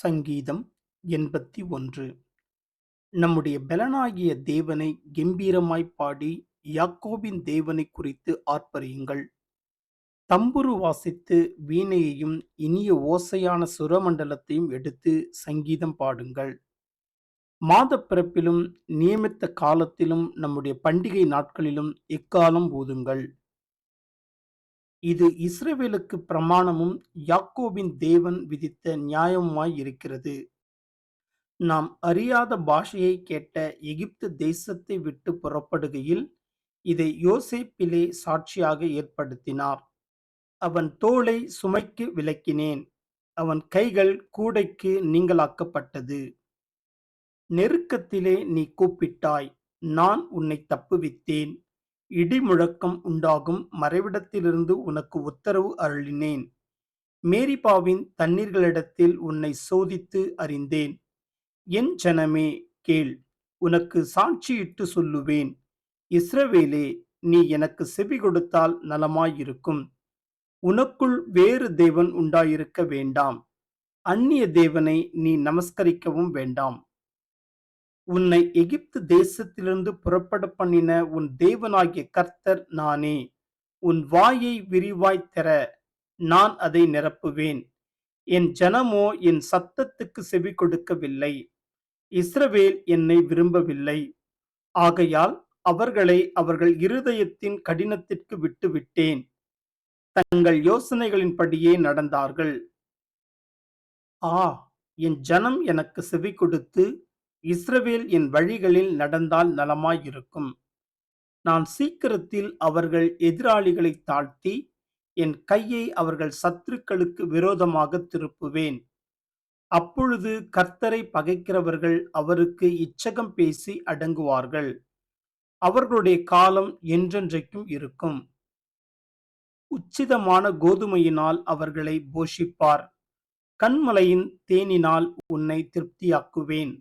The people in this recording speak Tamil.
சங்கீதம் எண்பத்தி ஒன்று. நம்முடைய பெலனாகிய தேவனை கம்பீரமாய் பாடி யாக்கோபின் தேவனை குறித்து ஆர்ப்பரியுங்கள். தம்புரு வாசித்து வீணையையும் இனிய ஓசையான சுரமண்டலத்தையும் எடுத்து சங்கீதம் பாடுங்கள். மாதப்பிறப்பிலும் நியமித்த காலத்திலும் நம்முடைய பண்டிகை நாட்களிலும் எக்காலம் ஊதுங்கள். இது இஸ்ரவேலுக்கு பிரமாணமும் யாக்கோபின் தேவன் விதித்த நியாயமாய் இருக்கிறது. நாம் அறியாத பாஷையை கேட்ட எகிப்து தேசத்தை விட்டு புறப்படுகையில் இதை யோசேப்பிலே சாட்சியாக ஏற்படுத்தினார். அவன் தோளை சுமைக்கு விலக்கினேன். அவன் கைகள் கூடைக்கு நீங்களாக்கப்பட்டது நெருக்கத்திலே நீ கூப்பிட்டாய். நான் உன்னை தப்புவித்தேன். இடி முழக்கம் உண்டாகும் மறைவிடத்திலிருந்து உனக்கு உத்தரவு அருளினேன். மேரிபாவின் தண்ணீர்களிடத்தில் உன்னை சோதித்து அறிந்தேன். என் ஜனமே கேள் உனக்கு சாட்சியிட்டு சொல்லுவேன். இஸ்ரவேலே நீ எனக்கு செவி கொடுத்தால் நலமாயிருக்கும். உனக்குள் வேறு தேவன் உண்டாயிருக்க வேண்டாம். அந்நிய தேவனை நீ நமஸ்கரிக்கவும் வேண்டாம். உன்னை எகிப்து தேசத்திலிருந்து புறப்பட பண்ணின உன் தேவனாகிய கர்த்தர் நானே. உன் வாயை விரிவாய் தர நான் அதை நிரப்புவேன். என் ஜனமோ என் சத்தத்துக்கு செவி கொடுக்கவில்லை. இஸ்ரவேல் என்னை விரும்பவில்லை. ஆகையால் அவர்களை அவர்கள் இருதயத்தின் கடினத்திற்கு விட்டுவிட்டேன். தங்கள் யோசனைகளின்படியே நடந்தார்கள். ஆ என் ஜனம் எனக்கு செவி கொடுத்து இஸ்ரவேல் என் வழிகளில் நடந்தால் நலமாயிருக்கும். நான் சீக்கிரத்தில் அவர்கள் எதிராளிகளை தாழ்த்தி என் கையை அவர்கள் சத்துருக்களுக்கு விரோதமாக திருப்புவேன். அப்பொழுது கர்த்தரை பகைக்கிறவர்கள் அவருக்கு இச்சகம் பேசி அடங்குவார்கள். அவர்களுடைய காலம் என்றென்றைக்கும் இருக்கும். உச்சிதமான கோதுமையினால் அவர்களை போஷிப்பார். கண்மலையின் தேனினால் உன்னை திருப்தியாக்குவேன்.